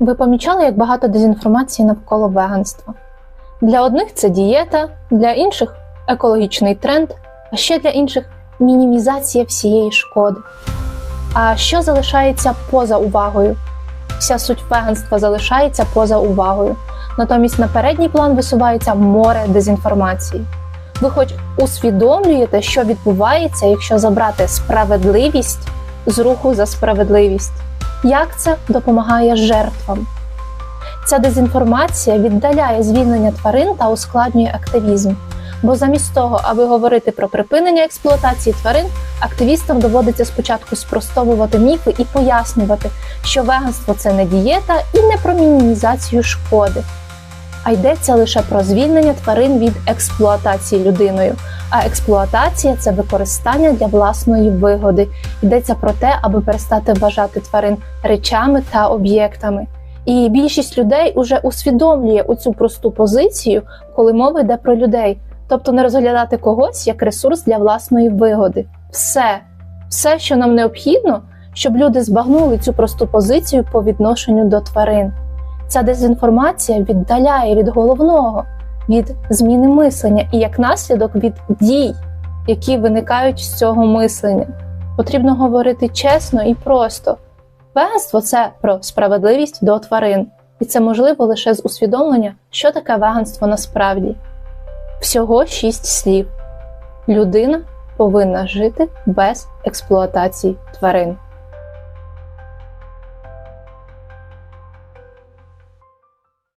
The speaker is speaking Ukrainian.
Ви помічали, як багато дезінформації навколо веганства? Для одних це дієта, для інших екологічний тренд, а ще для інших мінімізація всієї шкоди. А що залишається поза увагою? Вся суть веганства залишається поза увагою. Натомість на передній план висувається море дезінформації. Ви хоч усвідомлюєте, що відбувається, якщо забрати справедливість з руху за справедливість? Як це допомагає жертвам? Ця дезінформація віддаляє звільнення тварин та ускладнює активізм. Бо замість того, аби говорити про припинення експлуатації тварин, активістам доводиться спочатку спростовувати міфи і пояснювати, що веганство це не дієта і не про мінімізацію шкоди, а йдеться лише про звільнення тварин від експлуатації людиною. А експлуатація це використання для власної вигоди. Йдеться про те, аби перестати вважати тварин речами та об'єктами. І більшість людей уже усвідомлює оцю просту позицію, коли мова йде про людей, тобто не розглядати когось як ресурс для власної вигоди. Все, все, що нам необхідно, щоб люди збагнули цю просту позицію по відношенню до тварин. Ця дезінформація віддаляє від головного, від зміни мислення і як наслідок від дій, які виникають з цього мислення. Потрібно говорити чесно і просто. Веганство це про справедливість до тварин, і це можливо лише з усвідомлення, що таке веганство насправді. Всього шість слів: людина повинна жити без експлуатації тварин.